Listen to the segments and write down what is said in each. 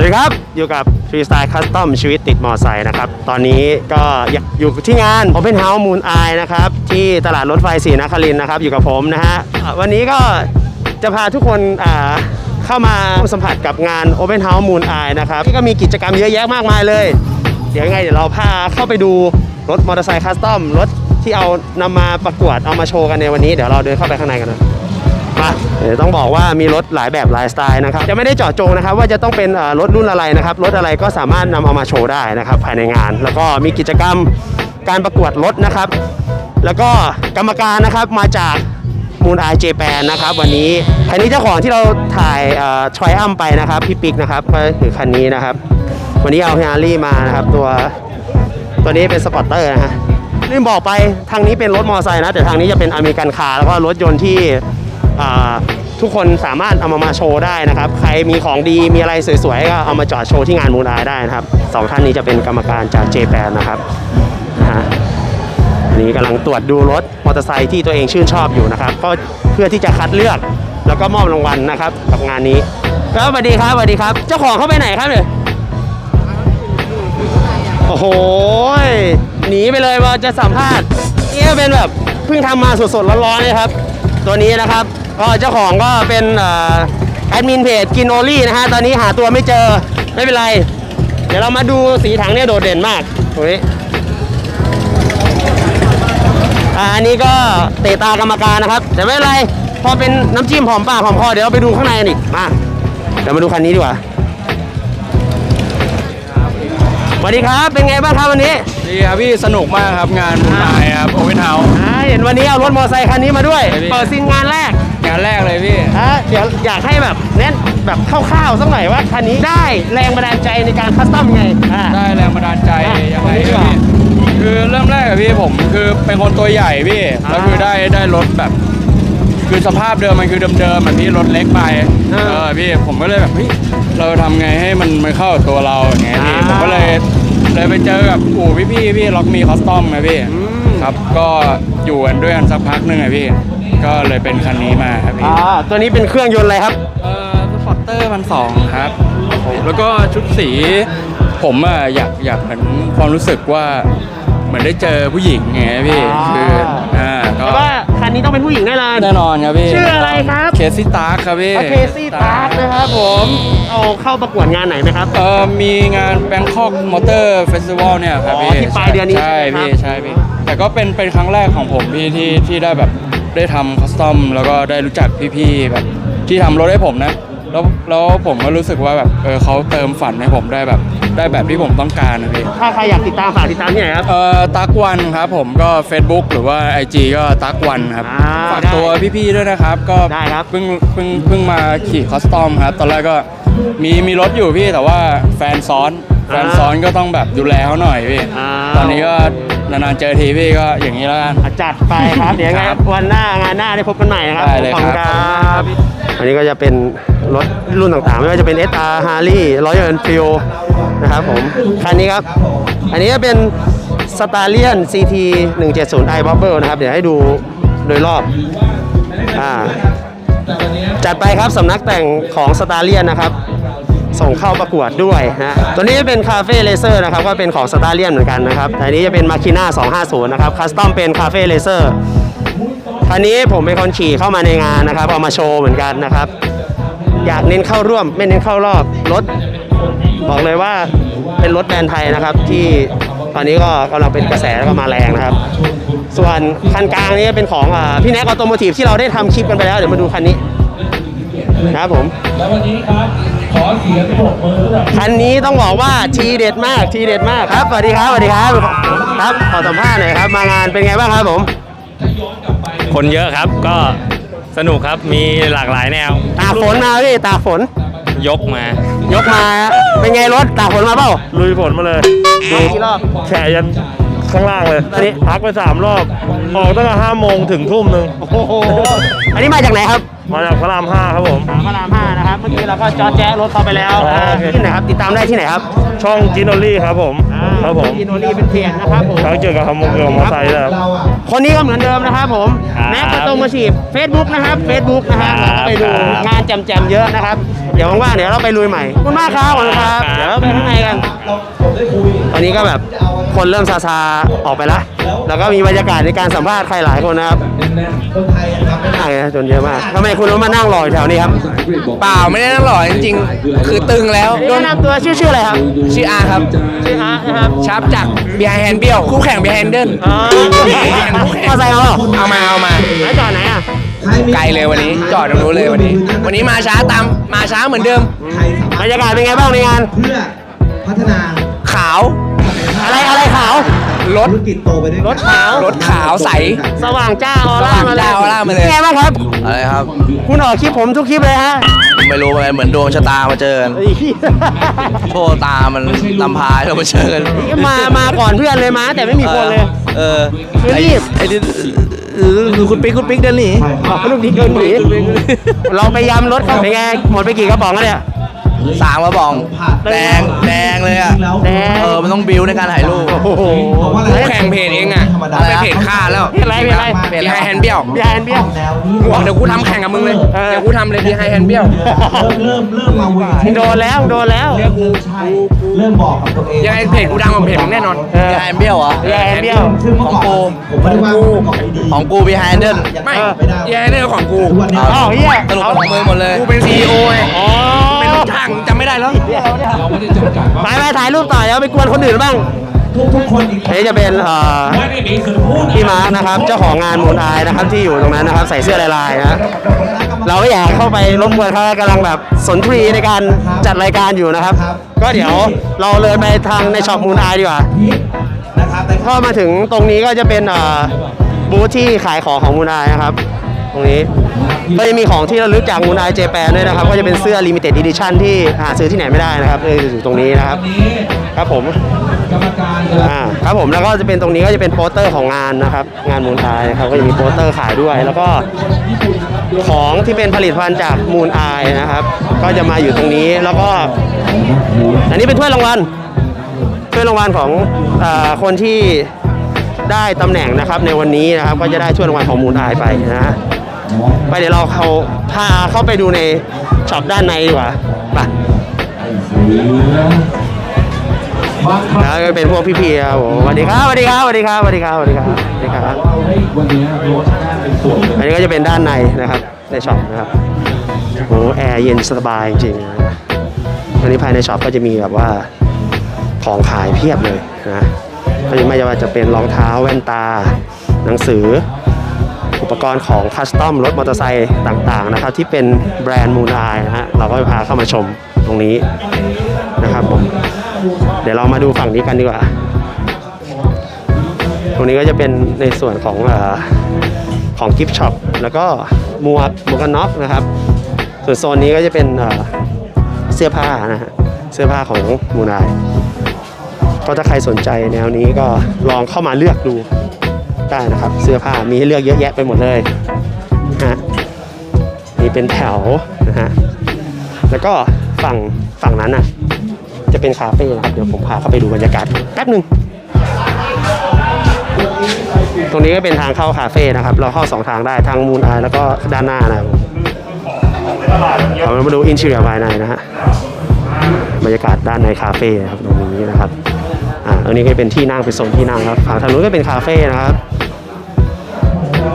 สวัสดีครับ อยู่กับ Freestyle Custom ชีวิตติดมอไซค์นะครับ ตอนนี้ก็อยู่ที่งาน Open House Moon Eye นะครับ ที่ตลาดรถไฟศรีนครินนะครับ อยู่กับผมนะฮะ วันนี้ก็จะพาทุกคนเข้ามาสัมผัสกับงาน Open House Moon Eye นะครับ ที่ก็มีกิจกรรมเยอะแยะมากมายเลย เดี๋ยวยังไงเดี๋ยวเราพาเข้าไปดูรถมอเตอร์ไซค์คัสตอมรถที่เอานำมาประกวดเอามาโชว์กันในวันนี้ เดี๋ยวเราเดินเข้าไปข้างในกันนะ เดี๋ยวต้องบอกว่ามีรถหลายแบบหลายสไตล์นะครับจะไม่ได้เจาะจงนะครับว่าจะต้องเป็นรถรุ่นอะไรนะครับรถอะไรก็สามารถนำเอามาโชว์ได้นะครับภายในงาน แล้วก็มีกิจกรรมการประกวดรถนะครับ แล้วก็กรรมการนะครับมาจากมูนไอเจแปนนะครับวันนี้คันนี้เจ้าของที่เราถ่ายทริอัมไปนะครับพี่ปิ๊กนะครับก็คือคันนี้นะครับ วันนี้เอาฮาร์รี่มานะครับตัวตัวนี้เป็นสปอร์เตอร์นะฮะลืมบอกไปทางนี้เป็นรถมอเตอร์ไซค์นะแต่ทางนี้จะเป็นอเมริกันคาร์แล้วก็รถยนต์ที่ ทุกคนสามารถเอามามาโชว์ได้นะครับ ใครมีของดีมีอะไรสวยๆก็เอามาจอดโชว์ที่งานมูนไอได้นะครับสองท่านนี้จะเป็นกรรมการจากเจแปนนะครับอันนี้กำลังตรวจดูรถมอเตอร์ไซค์ที่ตัวเองชื่นชอบอยู่นะครับ ก็เพื่อที่จะคัดเลือกแล้วก็มอบรางวัลนะครับกับงานนี้ครับสวัสดีครับสวัสดีครับ เจ้าของเข้าไปไหนครับเนี่ยโอ้โหหนีไปเลยว่าจะสัมภาษณ์นี่ก็เป็นแบบเพิ่งทำมาสดๆร้อนๆเลยครับ ตัวนี้นะครับ ก็เจ้าของก็เป็นเอ่อแอดมินเพจกินโอลี่นะฮะ ตอนนี้หาตัวไม่เจอไม่เป็นไร เดี๋ยวเรามาดูสีถังเนี่ยโดดเด่นมากตรงนี้อ่าอันนี้ก็เตะตากรรมการนะครับ แต่ไม่เป็นไร พอเป็นน้ำจิ้มหอมปากหอมคอเดี๋ยวเราไปดูข้างในกันอีกมาเดี๋ยวมาดูคันนี้ดีกว่าสวัสดีครับ เป็นไงบ้างครับวันนี้ ดีครับพี่สนุกมากครับงานบุญนายครับโอเวนเฮาส์อ่าเห็นวันนี้เอารถมอเตอร์ไซค์คันนี้มาด้วยใช่พี่เปิดซินงานแรก งานแรกเลยพี่อะเดี๋ยวอยากให้แบบเน้นแบบคร่าวๆสักหน่อยว่าคันนี้ได้แรงบันดาลใจในการคัสตอมยังไงอ่า ได้แรงบันดาลใจอะยังไงคนนี้ดีกว่าพี่ คือเริ่มแรกอะพี่ผมคือเป็นคนตัวใหญ่พี่อ่าแล้วคือได้ได้รถแบบ คือสภาพเดิมมันคือเดิมๆแบบพี่รถเล็กไปอ่าเออพี่ผมก็เลยแบบเฮ้ยเราทำไงให้มันมันเข้ากับตัวเราอย่างเงี้ยพี่อ่าผมก็เลยเลยไปเจอกับอู่พี่ๆพี่ล็อกมีคอสตอมนะพี่อืม ครับ ก็อยู่กันด้วยกันสักพักหนึ่งอะพี่ ก็เลยเป็นคันนี้มาครับพี่อ่าตัวนี้เป็นเครื่องยนต์อะไรครับ เอ่อสปอร์เตอร์พันสองครับ แล้วก็ชุดสี ผมอะอยากอยากเหมือนความรู้สึกว่า เหมือนได้เจอผู้หญิงไงพี่อ่า คืออ่าก็แต่ว่าคันนี้ต้องเป็นผู้หญิงแน่นอน แน่นอนครับพี่ชื่ออะไรครับ เคซี่ตาร์คครับพี่เคซี่ตาร์นะครับผมเอาเข้าประกวดงานไหนไหมครับ เอ่อมีงานแบงคอกมอเตอร์เฟสติวัลเนี่ยครับอ๋อพี่ที่ปลายเดือนนี้ใช่ใช่ไหมพี่ครับใช่พี่แต่ก็เป็นเป็นครั้งแรกของผมพี่ที่ที่ได้แบบ ได้ทำคัสตอมแล้วก็ได้รู้จักพี่ๆแบบที่ทำรถให้ผมนะ แล้วแล้วผมก็รู้สึกว่าแบบเออเขาเติมฝันให้ผมได้แบบ ได้แบบที่ผมต้องการนะพี่ถ้าใครอยากติดตามฝากติดตามที่ไหนครับ เอ่อตักวันครับผมก็ Facebook หรือว่า IG ก็ตักวันครับอ่าฝากได้ตัวพี่ๆด้วยนะครับ ก็ได้ครับ เพิ่งเพิ่งเพิ่งมาขี่คอสตอมครับ ตอนแรกก็มีมีรถอยู่พี่แต่ว่าแฟนซ้อน แฟนซ้อนก็ต้องแบบดูแลเขาหน่อยพี่อ่าตอนนี้ก็นานๆเจอทีพี่ก็อย่างนี้แล้วกัน อะจัดไปครับ เดี๋ยวยังไงครับวันหน้างานหน้าได้พบกันใหม่นะครับได้เลยขอบคุณครับครับอันนี้ก็จะเป็นรถรุ่นต่างๆ ไม่ว่าจะเป็น SR Harley Royal Enfield นะครับผม คันนี้ครับ อันนี้ก็เป็น Stallion CT 170 i Bubble นะครับ เดี๋ยวให้ดูโดยรอบอ่าจัดไปครับสำนักแต่งของ Stallion นะครับ ส่งเข้าประกวดด้วยนะตัวนี้เป็นคาเฟ่เลเซอร์นะครับก็เป็นของ s t a r เลียนเหมือนกันนะครับแต่อันนี้จะเป็นมาคิน่า250 นะครับคัสตอมเป็นคาเฟ่เลเซอร์คันนี้ผมเป็นคนขี่เข้ามาในงานนะครับเอามาโชว์เหมือนกันนะครับ อยากเน้นเข้าร่วมไม่เน้นเข้ารอบรถ บอกเลยว่าเป็นรถแบรนด์ไทยนะครับที่ตอนนี้ก็กำลังเป็นกระแสแล้วก็มาแรงนะครับ ส่วนคันกลางนี้เป็นของอพี่แน็กออโตโมทีฟที่เราได้ทำคลิปกันไปแล้วเดี๋ยวมาดูคันนี้นะครับผมแล้ววันนี้ครับ ขอเสียงปรบมือให้กับคันนี้ต้องบอกว่าทีเด็ดมากทีเด็ดมากครับสวัสดีครับสวัสดีครับครับขอสัมภาษณ์หน่อยครับ มางานเป็นไงบ้างครับผมคนเยอะครับก็สนุกครับมีหลากหลายแนว ตากฝนมาพี่ตากฝน ยกมายกมา เป็นไงรถตากฝนมาเปล่าลุยฝนมาเลย ดูกี่รอบ แฉยัน ข้างล่างเลยอันนี้พักไปสามรอบ ออกตั้งแต่ห้าโมงถึงทุ่มหนึ่งโอ้โห อันนี้มาจากไหนครับ มาจากพระรามห้าครับผม พระรามห้านะครับ เมื่อกี้เราก็จอดแจ๊รถเข้าไปแล้วอ๋อโอเค ที่ไหนครับ ติดตามได้ที่ไหนครับช่องจินโนลี่ครับผม ครับผมอินโนรีเป็นเพจนะครับผม ทั้งเกี่ยวกับขโมยเกี่ยวกับมอเตอร์ไซค์นะครับ คนนี้ก็เหมือนเดิมนะครับผม ครับแน็กกระตรงมาฉีบ Facebook นะครับ Facebook นะฮะครับไปดูงานแจมๆเยอะนะครับ เดี๋ยวว่างๆเดี๋ยวเราไปลุยใหม่ขอบคุณมากครับขอบคุณครับเดี๋ยวเราไปข้างในกัน ตอนนี้ก็แบบ คนเริ่มซาซาๆออกไปละแล้วก็มีบรรยากาศในการสัมภาษณ์ใครหลายคนนะครับใช่จนเยอะมากทำไมคุณต้องมานั่งรออยู่แถวนี้ครับเปล่าไม่ได้นั่งหล่อจริงๆ คือตึงแล้วแนะนำตัวชื่อชื่ออะไรครับ ชื่ออาครับ ชื่ออาร์ตนะครับชับจาก Behind Hand เบี้ยวคู่แข่ง Behind Hand เดินอ๋อมาใส่เอาเหรอเอามาเอามาแล้วจอดไหนอะไกลเลยวันนี้จอดตรงนู้นเลยวันนี้ วันนี้มาช้าตามมาช้าเหมือนเดิมบรรยากาศเป็นไงบ้างในงานเพื่อพัฒนาขาว อะไรอะไรขาว รถธุรกิจโตไปด้วยกันรถขาว รถขาวใส สว่างจ้าออร่ามาเลยสว่างจ้าออร่ามาเลยป็นไงบ้างครับ อะไรครับ คุณออกคลิปผมทุกคลิปเลยฮะไม่รู้อะไรเหมือนดวงชะตามาเจอกันโชคตามันนำพาให้เรามาเจอกันมามาก่อนเพื่อนเลยมา แต่ไม่มีคนเลย เออคือรีบ ไอ้นี่เออคุณปิ๊กคุณปิ๊กเดินหนีอ๋อลูกนี้เกินหนีเราไปยำรถเขาเป็นไงหมดไปกี่กระป๋องแล้วเนี่ย สามกระบองแดงแดงเลยอะแดง เออมันต้องบิวในการถ่ายรูป โอ้โหคู่แข่งเพจเองอะเป็นเพจฆ่าแล้วเพจอะไรเพจอะไร Behind Hand เบี้ยวพี่แอนเบี้ยวกูบอกเดี๋ยวกูทำแข่งกับมึงเลยเออ เดี๋ยวกูทำเลย Behind Hand เบี้ยว เริ่มเริ่มเริ่มมาโดนแล้วโดนแล้วใช่เริ่มบอกกับตัวเองยังไงเพจกูดังกว่าเพจมึงแน่นอน เออบีไฮเบี้ยวเหรอ พี่แอนเบี้ยว ซึ่งเมื่อก่อนผมไม่ได้ว่ามันก่อนดีของกูบีไฮเดิลไม่ไม่ Behind Hand เบี้ยวของกู ทุกวันนี้ อ้าวเฮียสรุปเป็นของมือหมดเลย กูเป็น CEO ไง อ๋อเป็นลูก ช่างจำไม่ได้แล้วเราไม่ได้จำกัดว่าไปไปถ่ายรูปต่อเดี๋ยวไปกวนคนอื่นบ้างทุกทุกคนอีกอันนี้จะเป็นเอ่อไม่ได้มีคือพูดพี่มาร์คนะครับ เจ้าของงานมูนอายนะครับที่อยู่ตรงนั้นนะครับ ใส่เสื้อลายๆนะเราไม่อยากเข้าไปรบกวนเขากำลังแบบสนทรีในการจัดรายการอยู่นะครับ ก็เดี๋ยวเราเลยไปทางในช็อปมูนอายดีกว่านะครับในก็มาถึงตรงนี้ก็จะเป็นเอ่อบูธที่ขายของของมูนอายนะครับ ตรงนี้ ก็จะมีของที่ระลึกจากมูนอายเจแปนด้วยนะครับ ก็จะเป็นเสื้อ limited edition ที่หาซื้อที่ไหนไม่ได้นะครับเอออยู่ตรงนี้นะครับนี้ครับผมกรรมการจะอ่าครับผมแล้วก็จะเป็นตรงนี้ก็จะเป็นโปสเตอร์ของงานนะครับ งานมูนอายนะครับก็จะมีโปสเตอร์ขายด้วย แล้วก็ของที่เป็นผลิตภัณฑ์จากมูนอายนะครับ ก็จะมาอยู่ตรงนี้แล้วก็ อันนี้เป็นถ้วยรางวัลถ้วยรางวัลของอาคนที่ได้ตำแหน่งนะครับในวันนี้นะครับ ก็จะได้ถ้วยรางวัลของมูนอายไปนะฮะ ไปเดี๋ยวเราเขาพาเข้าไปดูในช็อปด้านในดีกว่าไปบางครั้งแล้วก็เป็นพวกพี่ๆครับผมสวัสดีครับสวัสดีครับสวัสดีครับสวัสดีครับสวัสดีครับสวัสดีครับอันนี้ก็จะเป็นด้านในนะครับ ในช็อปนะครับโอ้แอร์เย็นสบายจริงๆนะอันนี้ภายในช็อปก็จะมีแบบว่าของขายเพียบเลยนะก็จะไม่ว่าจะเป็นรองเท้าแว่นตา หนังสือ อุปกรณ์ของคัสตอมรถมอเตอร์ไซค์ต่างๆนะครับที่เป็นแบรนด์มูนายนะฮะเราก็พาเข้ามาชมตรงนี้นะครับผมเดี๋ยวเรามาดูฝั่งนี้กันดีกว่า ตรงนี้ก็จะเป็นในส่วนของอของกิฟต์ช็อปแล้วก็หมวกหมวกกันน็อกนะครับ ส่วนโซนนี้ก็จะเป็นเอ่อเสื้อผ้านะฮะเสื้อผ้าของมูนายก็ถ้าใครสนใจแนวนี้ก็ลองเข้ามาเลือกดู ได้นะครับ เสื้อผ้ามีให้เลือกเยอะแยะไปหมดเลยนะฮะนี่เป็นแถวนะฮะแล้วก็ฝั่งฝั่งนั้นน่ะ จะเป็นคาเฟ่นะครับเดี๋ยวผมพาเข้าไปดูบรรยากาศแป๊บหนึ่งตรงนี้ก็เป็นทางเข้าคาเฟ่นะครับ เราเข้าสองทางได้ทางมูนอายแล้วก็ด้านหน้านะครับเรามาดูอินเทอร์ภายในนะฮะบรรยากาศด้านในคาเฟ่ครับตรงนี้นะครับอ่าตรงนี้ก็เป็นที่นั่งเป็นโซนที่นั่งครับฝั่งทางนู้นก็เป็นคาเฟ่นะครับ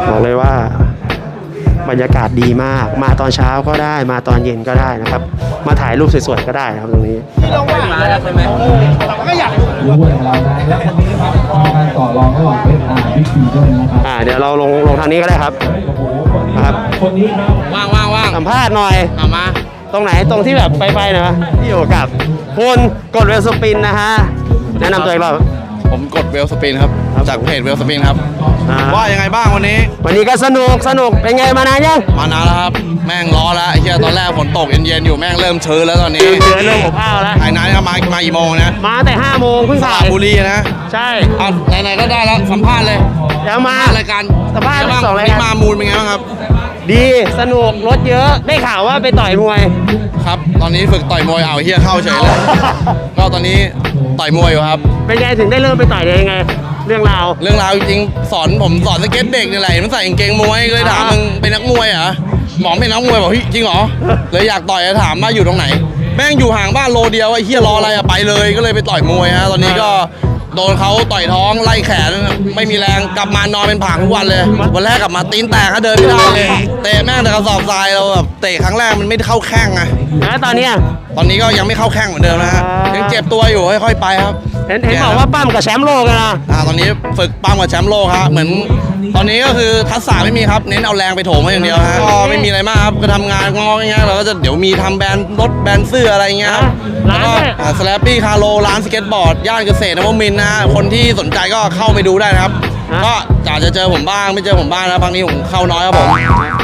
บอกเลยว่าบรรยากาศดีมาก มาตอนเช้าก็ได้ มาตอนเย็นก็ได้นะครับ มาถ่ายรูปสวยๆก็ได้นะครับตรงนี้ด้วยของเรานะและวันนี้ครับการต่อรองระหว่างเวียดนามบิ๊กซีด้วยนะครับอ่าเดี๋ยวเราลงลงทางนี้ก็ได้ครับโอ้โหคนนี้ครับคนนี้ครับว่างว่างว่างสัมภาษณ์หน่อยเอามา ตรงไหนตรงที่แบบไปๆหนะที่อยู่กับคุณกดเวลสปินนะฮะแนะนำตัวอีกรอบ ผมกดเวลสปินครับ จากเพจเวลสปินครับ อ่าว่ายังไงบ้างวันนี้ วันนี้ก็สนุกสนุกเป็นไงมานานยังมานานแล้วครับ แม่งร้อนแล้วไอ้เหี้ยตอนแรกฝนตกเย็นๆอยู่แม่งเริ่มชื้นแล้วตอนนี้เจอเรื่องของข้าวแล้ว ไอ้นายมามากี่โมงนะมาแต่5โมงเพิ่งสถ่าระยบุรีนะใช่อะไหนๆก็ได้แล้วสัมภาษณ์เลยเดี๋ยวมา รายการสัมภาษณ์เป็นไงบ้างสองรายนี่การมามูลเป็นไงบ้างครับ ดีสนุกรถเยอะได้ข่าวว่าไปต่อยมวย ครับ ตอนนี้ฝึกต่อยมวยเอาวเฮียเข้าเฉยเลย ก็ตอนนี้ต่อยมวยอยู่ครับ เป็นไงถึงได้เริ่มไปต่อยได้ยังไง เรื่องราว เรื่องราวจริงๆสอนผมสอนสเก็ตเด็กนี่แหละมันใส่กางเกงมวยก็เลยถามอ่ามึมึงเป็นนักมวยเหรอหมอไม่น้องมวยบอกเฮ้ยจริงเหรอเลยอยากต่อยถามว่าอยู่ตรงไหน แม่งอยู่ห่างบ้านโลเดียวไอ้เฮียรออะไรอะไปเลย ก็เลยไปต่อยมวยฮะตอนนี้ก็ โดนเขาต่อยท้องไล่แขน ไม่มีแรงกลับมานอนเป็นผางทุกวันเลย วันแรกกลับมาตีนแตกฮะเดินไม่ได้เลยเตะแม่งแต่กระสอบทรายเราแบบเตะครั้งแรกมันไม่เข้าแข้งไงแล้วตอนเนี้ย ตอนนี้ก็ยังไม่เข้าแข้งเหมือนเดิมนะฮะอ่ายัยังเจ็บตัวอยู่ค่อยๆไปครับ เห็นเห็นบอกว่าปั้มกับแชมป์โลกเลยนะอ่าตอนนี้ฝึกปั้มกับแชมป์โลกครับเหมือน ตอนนี้ก็คือทักษะไม่มีครับ เน้นเอาแรงไปโถมให้อย่างเดียวฮะก็ไม่มีอะไรมากครับก็ทำงานงออย่างเงี้ยเราก็จะเดี๋ยวมีทำแบรนด์รถแบรนด์เสื้ออะไรอย่างเงี้ยครับร้านแล้วก็ด้วยสแลปปี้คาร์โลร้านสเก็ตบอร์ดย่านเกษตรนวมินทร์นะฮะคนที่สนใจก็เข้าไปดูได้นะครับ ก็อาจจะเจอผมบ้างไม่เจอผมบ้างนะบางทีผมเข้าน้อยครับผม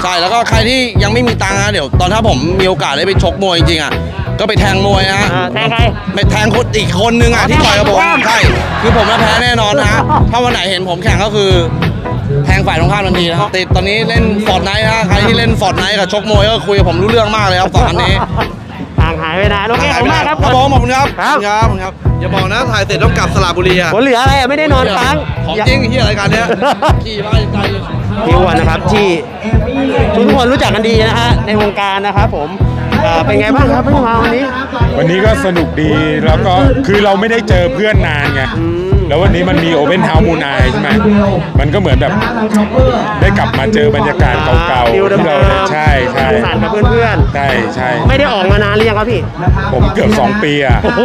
ใช่แล้วก็ใครที่ยังไม่มีตังค์นะเดี๋ยวตอนถ้าผมมีโอกาสได้ไปชกมวยจริงๆอะก็ไปแทงมวยนะฮะ อ่าแทงใคร ไปแทงคนอีกคนนึงอะที่ต่อยกับผมแทงฝ่ายตรงข้ามใช่คือผมน่ะแพ้แน่นอนนะฮะถ้าวันไหนเห็นผมแข่งก็คือ แทงฝ่ายตรงข้ามทันทีนะครับติดตอนนี้เล่นฟอร์ดไนท์นะใครที่เล่นฟอร์ดไนท์กับชกมวยก็คุยกับผมรู้เรื่องมากเลยครับสองอันนี้ห่างหายไปนานโอเคขอบคุณมากครับครับผมขอบคุณครับครับครับขอบคุณครับอย่าบอกนะถ่ายเสร็จต้องกลับสระบุรีอะผลเหลืออะไรอะไม่ได้นอนค้างของจริงที่รายการเนี้ยขี่มาไกลเลยพี่อ้วนนะครับที่ทุกคนรู้จักกันดีนะฮะในวงการนะครับผมเอ่อเป็นไงบ้างครับพี่มาวันนี้ วันนี้ก็สนุกดีแล้วก็คือเราไม่ได้เจอเพื่อนนานไง แล้ววันนี้มันมีโอเ n น o า s e มูนไอใช่ไหมมันก็เหมือนแบบได้กลับมาเจอบรรยากาศเก่าฟิลๆเดิมที่เราได้ใช่ใช่สานกับเพื่อนใช่ใช่ๆ ไม่ได้ออกมานานหรือยังครับพี่ ผมเกือบ2ปีอะ โอ้โห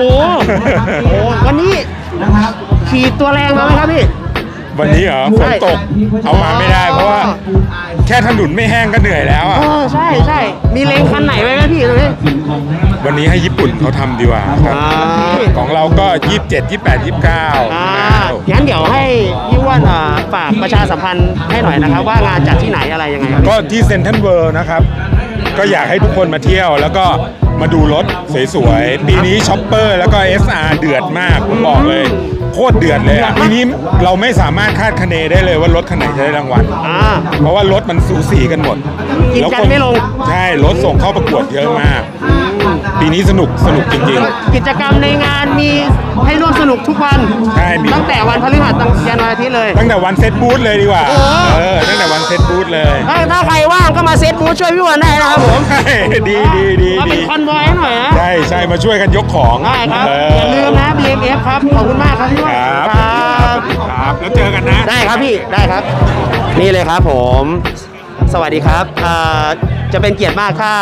โอ้โหวันนี้ขี่ตัวแรงมาไหมครับพี่ วันนี้เหรอฝนตก เอามาไม่ได้เพราะว่า แค่ถนนไม่แห้งก็เหนื่อยแล้วอะอ๋อใช่ใช่มีเลงคันไหนไว้ไหมพี่ตรงนี้ วันนี้ให้ญี่ปุ่นเขาทำดีกว่าครับอ่า ของเราก็ 27 28 29อ่านะครับงั้นเดี๋ยวให้พี่อ้วนอ่าฝากประชาสัมพันธ์ให้หน่อยนะครับ ว่างานจัดที่ไหนอะไรยังไงครับก็ที่เซ็นทรัลเวิลด์นะครับ ก็อยากให้ทุกคนมาเที่ยว แล้วก็มาดูรถสวยๆ ปีนี้ช็อปเปอร์แล้วก็ SR เดือดมากผมบอกเลย โคตรเดือดเลยอะปีนี้เราไม่สามารถคาดคะเนได้เลยว่ารถคันไหนจะได้รางวัล อ่า เพราะว่ารถมันสูสีกันหมดกินกันไม่ลง ใช่ รถส่งเข้าประกวดเยอะมาก ปีนี้สนุกสนุกจริงกิจกรรมในงานมีให้ร่วมสนุกทุกวันใช่มีตั้งแต่วันพฤหัสตั้งยันวันอาทิตย์เลยๆตั้งแต่วันเซตบูธเลยดีกว่าโอ้เออตั้งแต่วันเซตบูธเลยถ้าถ้าใครว่างก็มาเซตบูธช่วยพี่อ้วนได้นะครับผมดีดีดีมาเป็ดีนคอนวอยให้หน่อยนะใช่ใช่มาช่วยกันยกของได้ครับเอย่าลืมนะ BMF ครับ ขอบคุณมากครับพี่อ้วนครับครับครับแล้วเจอกันนะ ได้ครับพี่ได้ครับ นี่เลยครับผม สวัสดีครับเอ่อจะเป็นเกียรติมากถ้า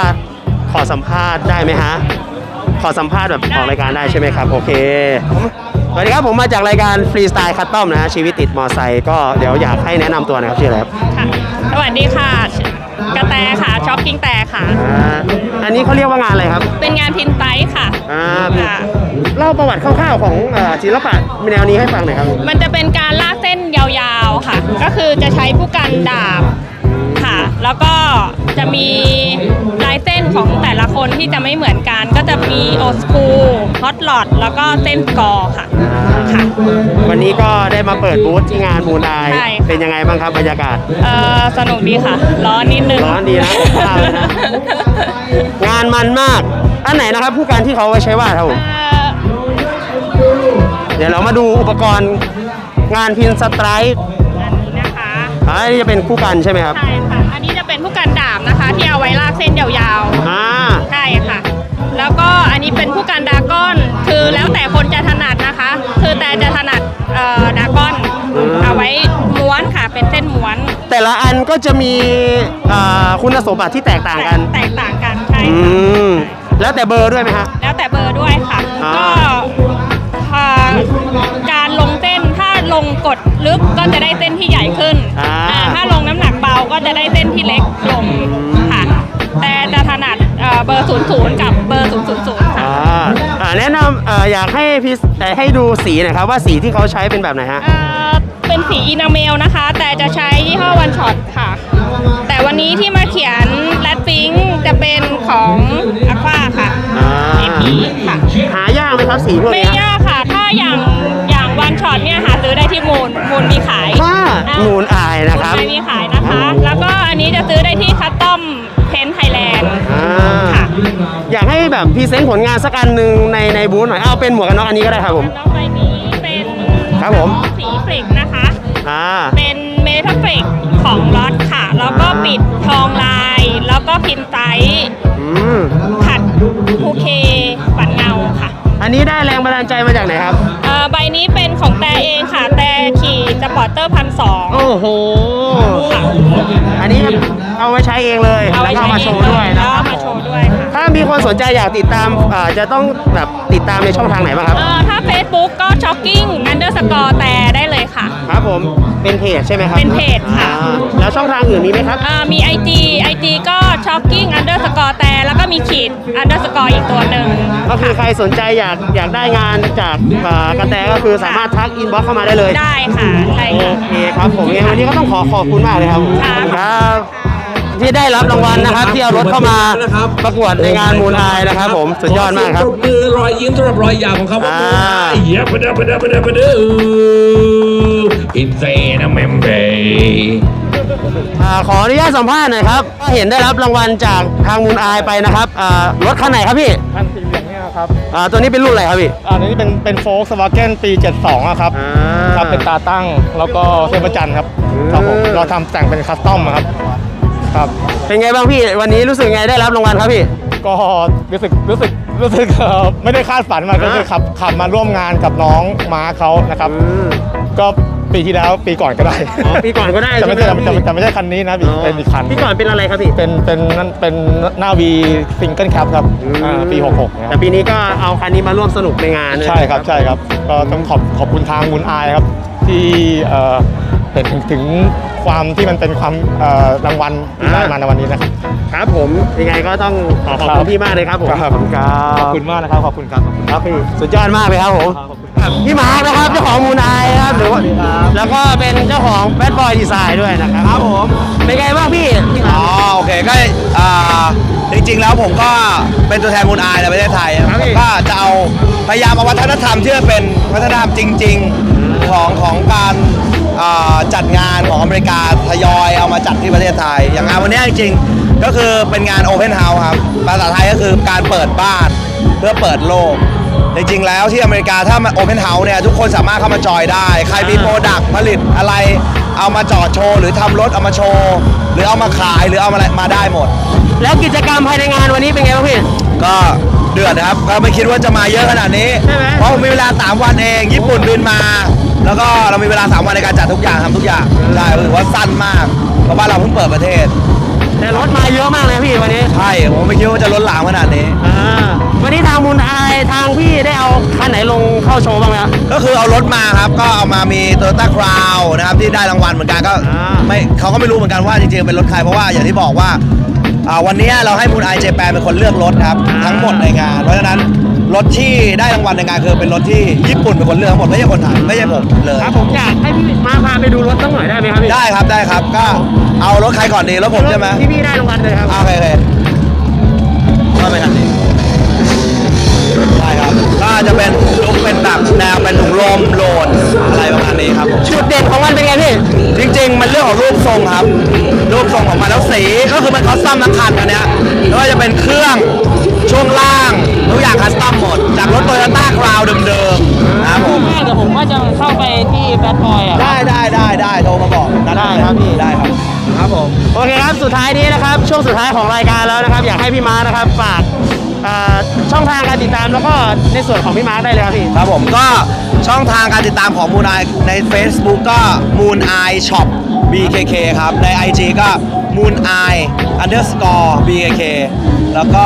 ขอสัมภาษณ์ได้ไหมฮะ ขอสัมภาษณ์แบบออกรายการได้ใช่ไหมครับ โอเคผมสวัสดีครับผมมาจากรายการฟรีสไตล์คัตตอมนะฮะชีวิตติดมอไซค์ก็เดี๋ยวอยากให้แนะนำตัวหนะครับชื่ออะไรครับค่ะสวัสดีค่ะกระแตค่ะช็อปกิ้งแต่ค่ะ อ่าอันนี้เขาเรียกว่างานอะไรครับเป็นงานพินไตค่ะอ่าค่ะ เล่าประวัติคร่าวๆของเอ่อศิลปะแนวนี้ให้ฟังหน่อยครับมันจะเป็นการลากเส้นยาวๆค่ะ ก็คือจะใช้ผู้กันดาบค่ะ แล้วก็จะมีลายเส้นของแต่ละคนที่จะไม่เหมือนกัน ก็จะมีโอสคูฮอตลอดแล้วก็เส้นกอค่ะค่ะ วันนี้ก็ได้มาเปิดบูธที่งานมูนไอใช่ค่ะ เป็นยังไงบ้างครับบรรยากาศ เออสนุกดีค่ะ ร้อนนิดนึงร้อนดีนะผมว่าเลยนะ งานมันมาก อันไหนนะครับ ผู้การที่เขาเอาไว้ใช้วาดครับผม เอ่อเดี๋ยวเรามาดูอุปกรณ์งานพินสไตร์อันนี้นะคะ อันนี้จะเป็นผู้กันใช่ไหมครับ ใช่ค่ะ ที่เอาไว้ลากเส้นยาวๆอ่าใช่ค่ะ แล้วก็อันนี้เป็นผู้การดราก้อน คือแล้วแต่คนจะถนัดนะคะ คือแต่จะถนัดเอ่อดราก้อนเอาไว้ม้วนค่ะ เป็นเส้นม้วนแต่ละอันก็จะมีอ่าคุณสมบัติที่แตกต่างกัน แตกต่างกันใช่อืค่ะม แล้วแต่เบอร์ด้วยไหมฮะ แล้วแต่เบอร์ด้วยค่ะ อ่า ก็อ่าการลงเส้นถ้า ลงกดลึกก็จะได้เส้นที่ใหญ่ขึ้นอ่า อ่าถ้าลงน้ำหนักเบาก็จะได้เส้นที่เล็กลงค่ะ แต่จะถนัดเอ่อเบอร์ 00 กับเบอร์ 000 ค่ะอ่าอ่าแนะนำเอ่ออยากให้พี่เอ่อให้ดูสีหน่อยครับว่าสีที่เขาใช้เป็นแบบไหนฮะ เอ่อเป็นสีอินาเมลนะคะ แต่จะใช้ยี่ห้อวันช็อตค่ะ แต่วันนี้ที่มาเขียนแรดฟิงจะเป็นของอควาค่ะ อ่าเอพีค่ะ หายากไหมครับสีพวกไม่นี้ฮะ ยากค่ะ ถ้าอย่างอย่างวัน ช็อตเนี่ยหาซื้อได้ที่มูลมูลมีขายถ้าอะนูนอายนะครับ มูลมีขายนะคะ แล้วก็อันนี้จะซื้อได้ที่คัตตอมเพนไทยแลนด์อ่า ค่ะอยากให้แบบพรีเซนต์ผลงานสักอันหนึ่งในในบูธหน่อยเอาเป็นหมวกกันน็อกอันนี้ก็ได้ครับผม แล้วใบนี้เป็นครับผม สีฟลิกนะคะ อ่า เป็นเมทัลฟลิกของล็อตค่ะ แล้วก็ปิดทองลาย แล้วแล้วก็พินไตท์ขัดภูเคปัดเงาค่ะ อันนี้ได้แรงบันดาลใจมาจากไหนครับ เอ่อใบนี้เป็นของแต่เองค่ะแต่ขี่สปอร์เตอร์พันสอง โอ้โห อันนี้เอาไว้ใช้เองเลย เอาแล้ไว้วก็ใช้เอามาโชว์ด้วย มีคนสนใจอยากติดตามอ่าจะต้องแบบติดตามในช่องทางไหนบ้างครับ เอ่อถ้า Facebook ก็ Shocking Underscore แต่ได้เลยค่ะ ครับผมเป็นเพจใช่ไหมครับเป็นเพจค่ะ อ่าแล้วช่องทางอื่นมีไหมครับ เอ่อมี IG IG ก็ Shocking Underscore แต่แล้วก็มีขีด Underscore อีกตัวหนึ่ง ก็คือใครสนใจอยากอยากได้งานจากอ่ากระแตก็คือสามารถทักอินบ็อกเข้ามาได้เลยได้ค่ะใช่โอค่ะ เคครับผมงั้นวันนี้ก็ต้องขอขอบคุณมากเลยครับค่ะขอบคุณครับ ที่ได้รับรางวัลนะครับ ที่เอารถเข้ามาประกวดในงานมูลไอนะครับ ผมสุดยอดมากครับปรบมือรอยยิ้มสำหรับรอยยาวของเขาว่าอ่าเยียบปะเดปะเดปะเดปะเดอินเซนะเมมเบอ่าขออนุญาตสัมภาษณ์หน่อยครับก็เห็นได้รับรางวัลจากทางมูลไอไปนะครับอ่ารถคันไหนครับพี่คันสีเหลืองเนี่ยครับอ่าตัวนี้เป็นรุ่นอะไรครับพี่ อันนี้เป็นเป็นโฟล์กสวาเกนปี 72อะครับอ่าครับเป็นตาตั้งแล้วก็เทพจันทร์ครับอืมครับผมเราทำแต่งเป็นคัสตอมอะครับ ครับ เป็นไงบ้างพี่วันนี้รู้สึกไงได้รับรางวัลครับพี่ ก็รู้สึกรู้สึกรู้สึกเอ่อไม่ได้คาดฝันมาก็คือขับขับมาร่วมงานกับน้องม้าเขานะครับก็ปีที่แล้วปีก่อนก็ได้อ๋อปีก่อนก็ได้แต่ไม่ใช่ใช่ไหมแต่ไม่แต่ไม่ใช่คันนี้นะพี่เป็นอีกคันพี่ก่อนเป็นอะไรครับพี่เป็นเป็นนั่นเป็นหน้าวีซิงเกิลครับครับอ่าปี 66นะคแต่รับปีนี้ก็เอาคันนี้มาร่วมสนุกในงานด้วยใช่ครับใช่ครับก็ต้องขอบขอบคุณทางมุนอายครับที่เอ่อ เห็นถึงถึงความที่มันเป็นความเอ่อรางวัลที่ได้มาในวันนี้นะครับครับผมยังไงก็ต้องขอขอบครัคุณบพี่มากเลยครับผมครับขอบคุณครับขอบคุณมากนะครับขอบคุณครับขอบคุณครับพี่สุดยอดมากเลยครับผมพี่มาร์คนะครับเจ้าของมูนายครับหรือว่าแล้วก็เป็นเจ้าของแบดบอยดีไซน์ด้วยนะครับครับผมเป็นไงบ้างพี่พี่มาอ๋อร์คโอเคก็อ่าจริงๆแล้วผมก็เป็นตัวแทนมูลอายในประเทศไทยนะครับพี่ก็จะเอาพยายามเอาวัฒนธรรมที่มันเป็นวัฒนธรรมจริง ๆของของการอ่า จัดงานของอเมริกาทยอยเอามาจัดที่ประเทศไทย อย่างงานวันนี้จริงๆก็คือเป็นงาน Open House ครับภาษาไทยก็คือการเปิดบ้านเพื่อเปิดโลก จริงๆ แล้วที่อเมริกาถ้ามัน Open House เนี่ยทุกคนสามารถเข้ามาจอยได้ ใครมีโปรดักต์ผลิตอะไรเอามาจอดโชว์ หรือทำรถเอามาโชว์ หรือเอามาขายหรือเอามาอะไรมาได้หมด แล้วกิจกรรมภายในงานวันนี้เป็นไงบ้างพี่ก็เดือดนะครับก็ไม่คิดว่าจะมาเยอะขนาดนี้ใช่ไหมเพราะมีเวลา 3 วันเอง ญี่ปุ่นบินมา แล้วก็เรามีเวลา 3 วันในการจัดทุกอย่างทำทุกอย่างใช่ถือว่าสั้นมากเพราะบ้านเราเพิ่งเปิดประเทศ แต่รถมาเยอะมากเลยพี่วันนี้ใช่ผมไม่คิดว่าจะล้นหลามขนาดนี้ อ่าวันนี้ทางมูลไอทางพี่ได้เอาคันไหนลงเข้าโชว์บ้างไหมครับ ก็คือเอารถมาครับ ก็เอามามี Toyota Crown นะครับที่ได้รางวัลเหมือนกันก็อ่า ไม่เขาก็ไม่รู้เหมือนกันว่าจริงๆเป็นรถใครเพราะว่าอย่างที่บอกว่าอ่าวันนี้เราให้มูลไอเจแปนเป็นคนเลือกรถครับ ทั้งหมดในงาน เพราะฉะนั้น รถที่ได้รางวัลในงานคือเป็นรถที่ญี่ปุ่นเป็นคนเลือกทั้งหมดไม่ใช่คนไทยไม่ใช่ผมเลยครับผมอยากให้พี่มาพาไปดูรถสักหน่อยได้ไหมครับพี่ได้ครับได้ครับ ก็เอารถใครก่อนดีรถผมใช่ไหมที่พี่ได้รางวัลเลยครับอ่าโอเคโอเคก็ไปทางนี้ได้ครับก็จะเป็นลุกเป็นแบบแนวเป็นถุงลมโหลดอะไรประมาณนี้ครับผมจุดเด่นของมันเป็นไงพี่จริง ๆ มันเรื่องของรูปทรงครับ รูปทรงของมันแล้วสีก็คือมันคัสตอมทั้งคันอันเนี้ยไม่ว่าจะเป็นเครื่อง ช่วงล่างทุกอย่างคัสตอมหมด จากรถโตโยต้าคราวเดิมๆนะครับผมเดี๋ยวผมก็จะเข้าไปที่แบดบอยอะ ได้ได้ได้ได้โทรมาบอกนัได้ครับพี่ ได้ครับครับผมโอเคครับสุดท้ายนี้นะครับ ช่วงสุดท้ายของรายการแล้วนะครับ อยากให้พี่มาร์คนะครับฝากอ่าช่องทางการติดตามแล้วก็ในส่วนของพี่มาร์คได้เลยครับพี่ ครับผมก็ช่องทางการติดตามของ Moon Eye ใน Facebook ก็ Moon Eye Shop BKK ครับ ใน IG ก็ Moon Eye underscore BKK แล้วก็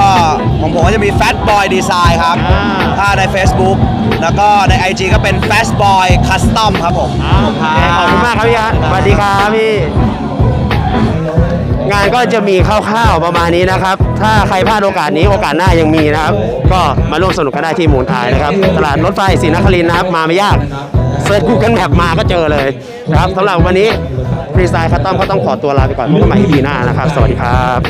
ของผมก็จะมี Fat Boy Design ครับอ่าถ้าใน Facebook แล้วก็ใน IG ก็เป็น Fast Boy Custom ครับผมโอเคขอบคุณมากครับพี่ครับสวัสดีครับพี่ งานก็จะมีคร่าวๆประมาณนี้นะครับ ถ้าใครพลาดโอกาสนี้โอกาสหน้ายังมีนะครับ ก็มาร่วมสนุกกันได้ที่มูลไทยนะครับ ตลาดรถไฟศรีนครินทร์นะครับ มาไม่ยากเซิร์ช Google Map มาก็เจอเลยนะครับสำหรับวันนี้ ฟรีสไตล์คัตตอมก็ต้องขอตัวลาไปก่อนพบกันใหม่ EP หน้านะครับ สวัสดีครับ